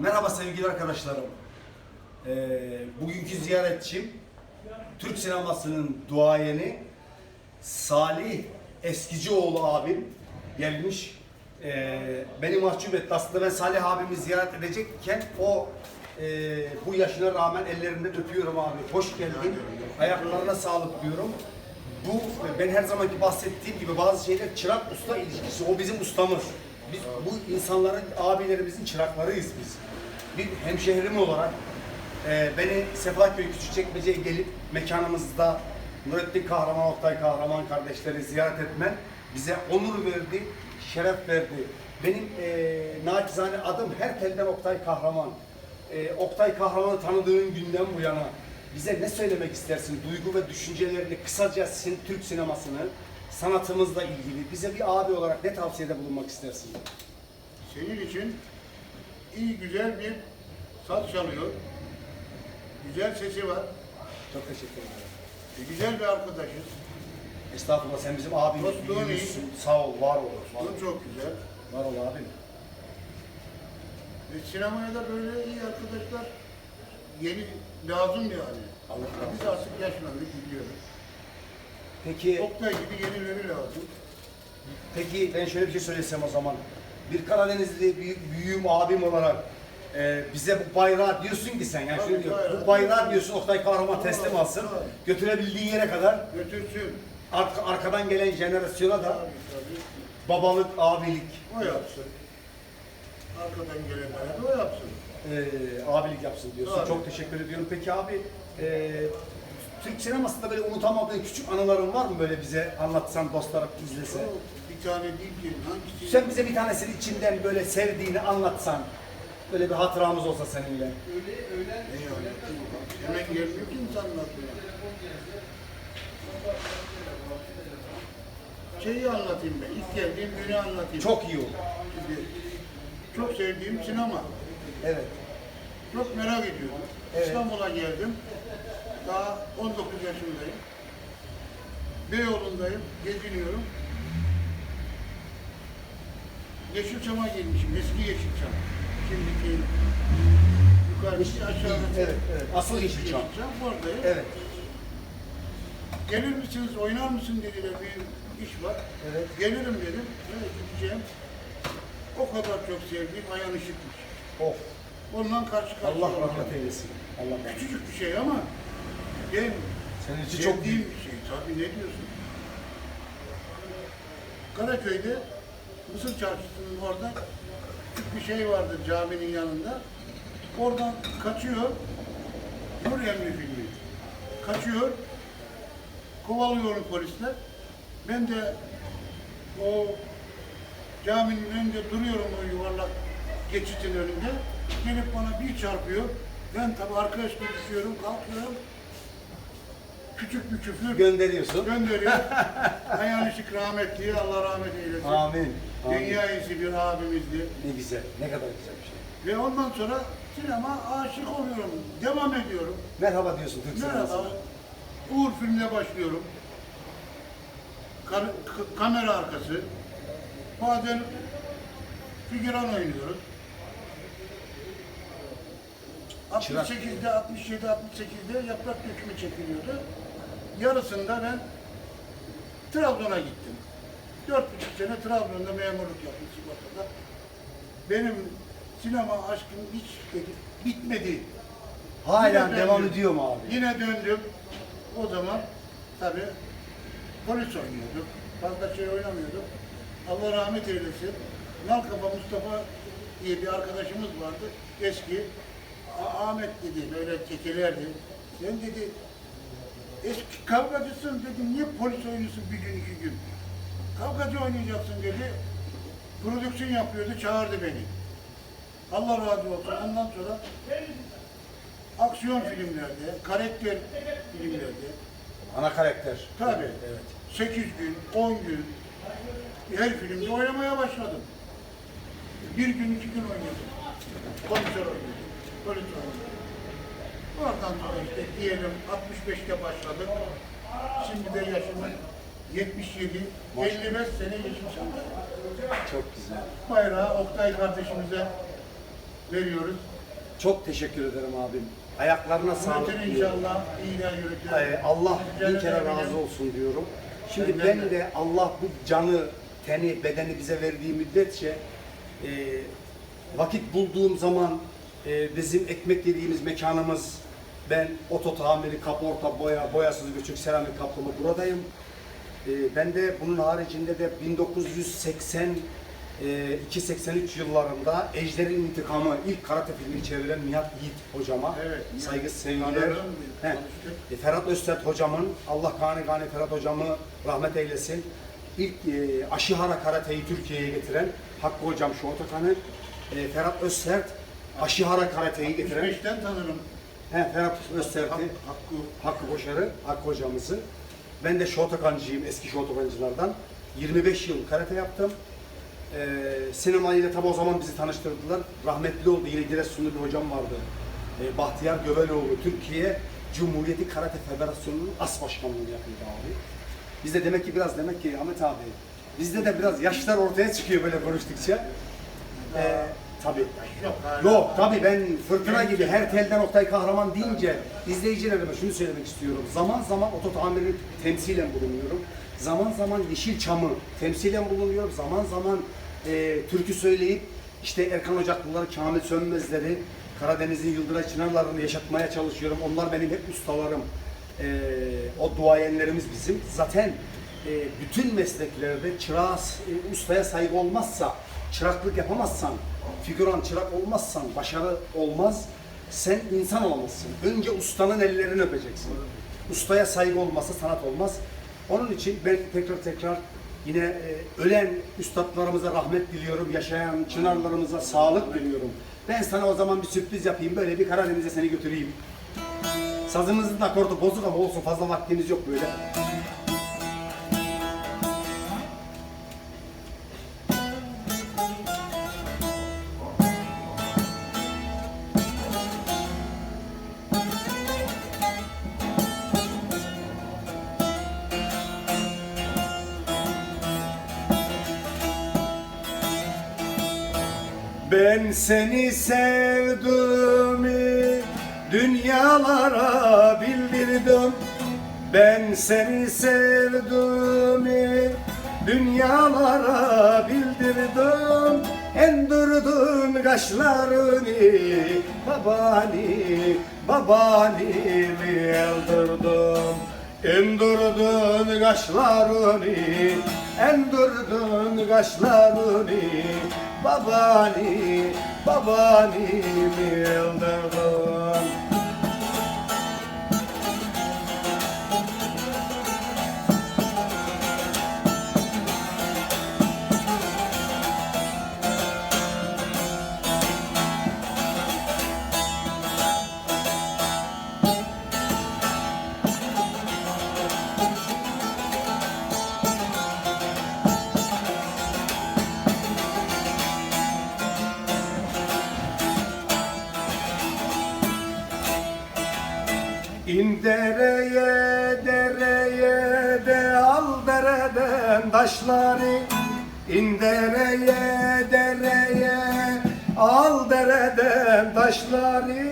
Merhaba sevgili arkadaşlarım. Ee, bugünkü ziyaretçim Türk sinemasının duayeni Salih Eskicioğlu abim gelmiş. Ee, beni mahcup etti. Aslında ben Salih abimi ziyaret edecekken o e, bu yaşına rağmen ellerinden öpüyorum abi. Hoş geldin. Ayaklarına sağlık diyorum. Bu ben her zamanki bahsettiğim gibi bazı şeyler çırak usta ilişkisi. O bizim ustamız. Biz bu insanların abilerimizin çıraklarıyız biz. Bir hemşehrim olarak e, beni Sefaköy Küçükçekmece'ye gelip mekanımızda Nurettin Kahraman, Oktay Kahraman kardeşleri ziyaret etmen bize onur verdi, şeref verdi. Benim e, naçizane adım her telden Oktay Kahraman. E, Oktay Kahraman'ı tanıdığın günden bu yana bize ne söylemek istersin? Duygu ve düşüncelerini kısaca sin, Türk sinemasını, sanatımızla ilgili bize bir abi olarak ne tavsiyede bulunmak istersin? Senin için iyi güzel bir saz çalıyor. Güzel sesi var. Çok teşekkür ederim. E, güzel bir arkadaşız. Estağfurullah sen bizim abimiz, Dostluğun büyüğümüzsün. Sağ ol, var ol. Var ol, Bu çok güzel. var ol abim. Ve sinemaya da böyle iyi arkadaşlar yeni lazım yani. Allah razı Biz artık yaşlandık gidiyoruz. Peki, Oktay gibi yenileri lazım. peki ben şöyle bir şey söylesem o zaman. Bir Karadenizli büyük, büyüğüm abim olarak e, bize bu bayrağı diyorsun ki sen yani şöyle diyor, bayrağı. bu bayrağı diyorsun Oktay Kahraman teslim alsın. tabii. Götürebildiğin yere kadar Götürsün. arka- arkadan gelen jenerasyona da babalık, abilik, O yapsın. Arkadan gelenlere de o yapsın. e, abilik yapsın diyorsun. Tabii. Çok teşekkür ediyorum. Peki abi e, Türk sinemasında böyle unutamadığın küçük anıların var mı böyle bize anlatsan dostlar izlese? O bir tane değil ki hangisi? Sen bize bir tanesini içinden böyle sevdiğini anlatsan. Böyle bir hatıramız olsa seninle. Ne yani? Hemen gelmiyor ki insanın aklına. Şeyi anlatayım ben. İlk geldiğim günü anlatayım. Çok iyi. Şimdi, çok sevdiğim sinema. Evet. Çok merak ediyordum. Evet. İstanbul'a geldim. Daha 19 yaşındayım. Beyoğlu'ndayım. Geziniyorum. Yeşilçam'a girmişim. Eski Yeşilçam. Şimdiki yukarıdaki aşağıdaki. Evet, evet. Asıl Eski Yeşilçam. oradayım. Evet. Gelir misiniz, oynar mısın dediler bir iş var. Evet. Gelirim dedim. Evet gideceğim. O kadar çok sevdiğim Ayhan Işık'mış. Of. Ondan karşı karşıya Allah rahmet eylesin. Allah rahmet eylesin. Küçücük bir şey ama benim Senin için çok sevdiğim bir şey. Tabii ne diyorsun? Karaköy'de Mısır Çarşısı'nın orada bir şey vardı caminin yanında. Oradan kaçıyor. Nur Emri filmi. Kaçıyor. Kovalıyor polisler. Ben de o caminin önünde duruyorum o yuvarlak geçitin önünde. Gelip bana bir çarpıyor. Ben tabii arka üstüne düşüyorum, kalkıyorum. Küçük bir küfür Gönderiyorsun. gönderiyor. Ayhan Işık rahmetli, Allah rahmet eylesin. Amin. Amin. Dünya iyisi bir abimizdi. Ne güzel. Ne kadar güzel bir şey. Ve ondan sonra sinema aşık oluyorum. Devam ediyorum. Merhaba diyorsun Türk Merhaba. sinemasına. Uğur filmle başlıyorum. Ka- k- kamera arkası. Bazen figüran oynuyoruz. 68'de, 67, 68'de yaprak dökümü çekiliyordu. Yarısında ben Trabzon'a gittim. Dört buçuk sene Trabzon'da memurluk yaptım sigortada. Benim sinema aşkım hiç bitmedi. Hala devam ediyor mu abi? Yine döndüm. O zaman tabii polis oynuyorduk. Fazla şey oynamıyorduk. Allah rahmet eylesin. Nalkafa Mustafa diye bir arkadaşımız vardı. Eski. "A- Ahmet dedi böyle kekelerdi. Sen dedi eski kavgacısın dedim. Niye polis oynuyorsun bir gün iki gün? Kavgacı oynayacaksın dedi. Prodüksiyon yapıyordu. Çağırdı beni. Allah razı olsun. Ondan sonra aksiyon filmlerde, karakter filmlerde, Ana karakter. tabii Evet. 8 gün, 10 gün her filmde oynamaya başladım. Bir gün, iki gün oynadım. Komiser oynadım, polis oynadım. Oradan sonra işte diyelim 65'te başladık. Şimdi de yaşımın 77, 55 sene geçmiş anda. Çok güzel. Bayrağı Oktay kardeşimize veriyoruz. Çok teşekkür ederim abim. Ayaklarına sağlık. Diyorum. inşallah iyiler. Ee, Allah bin kere razı olsun diyorum. Şimdi Senden ben de. de Allah bu canı, teni, bedeni bize verdiği müddetçe e, vakit bulduğum zaman e, bizim ekmek yediğimiz mekanımız ben oto tamiri, kaporta, boya, boyasız göçük, seramik kaplama buradayım. E, ben de bunun haricinde de 1982-83 yıllarında Ejder'in İntikamı ilk karate filmini çeviren Nihat Yiğit hocama Evet, saygı sevgiler. He. tanıştık. E, Ferhat Öztert hocamın, Allah gani gani Ferhat hocamı rahmet eylesin. İlk e, Aşihara Karate'yi Türkiye'ye getiren Hakkı hocam şu otokanı. E, Ferhat Öztert Aşihara Karate'yi getiren. 65'ten tanırım. He, Ferhat Öztert'i, Hak- Hakkı. Hakkı Koşar'ı, Hakkı hocamızı. Ben de Shotokancıyım, eski Shotokancılardan. 25 yıl karate yaptım. Ee, sinemayla tabi o zaman bizi tanıştırdılar. Rahmetli oldu, yine Giresunlu bir hocam vardı. Ee, Bahtiyar Göbeloğlu, Türkiye Cumhuriyeti Karate Federasyonu'nun as başkanlığını yapıyordu abi. Biz de demek ki biraz demek ki Ahmet abi, bizde de biraz yaşlar ortaya çıkıyor böyle konuştukça. Ee, tabii. Yok. Yok tabii ben fırtına gibi her telden Oktay Kahraman deyince izleyicilerime şunu söylemek istiyorum. Zaman zaman oto tamiri temsilen bulunuyorum. Zaman zaman Yeşilçam'ı temsilen bulunuyorum. Zaman zaman e, türkü söyleyip işte Erkan Ocaklıları, Kamil Sönmezleri, Karadeniz'in Yıldıray Çınarlarını yaşatmaya çalışıyorum. Onlar benim hep ustalarım. E, o duayenlerimiz bizim. Zaten e, bütün mesleklerde çırağa, e, ustaya saygı olmazsa, çıraklık yapamazsan, figüran çırak olmazsan başarı olmaz. Sen insan olamazsın. Önce ustanın ellerini öpeceksin. Ustaya saygı olmazsa sanat olmaz. Onun için ben tekrar tekrar yine e, ölen üstadlarımıza rahmet diliyorum. Yaşayan çınarlarımıza sağlık diliyorum. Ben sana o zaman bir sürpriz yapayım. Böyle bir Karadeniz'e seni götüreyim. Sazımızın da akordu bozuk ama olsun fazla vaktimiz yok böyle. Ben seni sevdiğimi dünyalara bildirdim. Ben seni sevdiğimi dünyalara bildirdim. Endirdin kaşlarını babani babani mi eldirdim. Endirdin kaşlarını, endirdin kaşlarını Babani, babani mi dereye dereye de al dereden taşları. İn dereye al dereden taşları.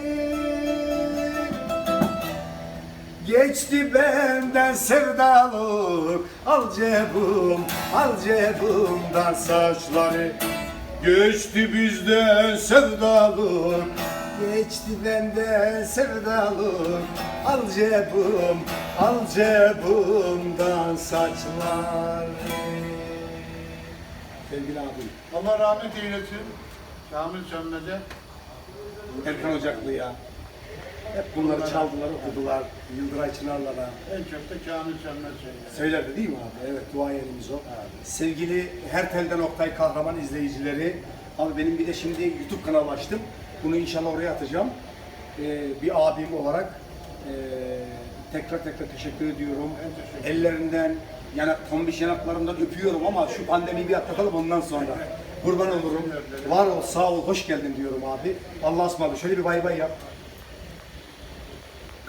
Geçti benden sevdalık Al cebim, al cebimden saçları. Geçti bizden sevdalık Geçti benden sevdalık Al cebim, al cebimden saçları Sevgili abim Allah rahmet eylesin. Kamil Sönmez'e. Erkan Ocaklı'ya hep bunları çaldılar, okudular. Yıldıray Çınarlar'a. En çok da Kamil Sönmez söyler. Söylerdi değil mi abi? Evet, duayenimiz o. Sevgili her telden Oktay Kahraman izleyicileri, abi benim bir de şimdi YouTube kanalı açtım. Bunu inşallah oraya atacağım. Ee, bir abim olarak ee, tekrar tekrar teşekkür ediyorum. Teşekkür Ellerinden, yani tombiş yanaklarından öpüyorum ama şu pandemiyi bir atlatalım ondan sonra. Kurban olurum. Var ol, sağ ol, hoş geldin diyorum abi. Allah'a ısmarladık. Şöyle bir bay bay yap.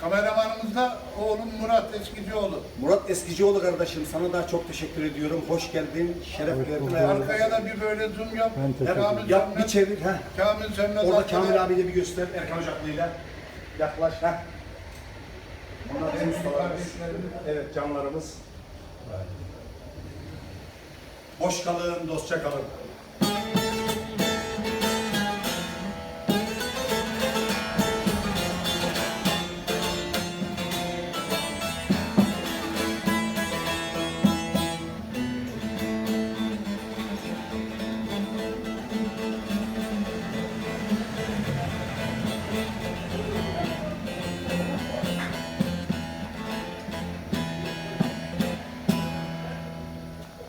Kameramanımız da oğlum Murat Eskicioğlu. Murat Eskicioğlu kardeşim sana da çok teşekkür ediyorum. Hoş geldin, şeref verdin. ayağına. Arkaya da bir böyle zoom yap. Ben teşekkür Kamil Yap bir çevir. Heh. Kamil Zahmet Orada arkada. Kamil abiyle bir göster Erkan Ocaklı'yla. Yaklaş. Heh. Bunlar ustalarımız. Evet canlarımız. Boş kalın, dostça kalın.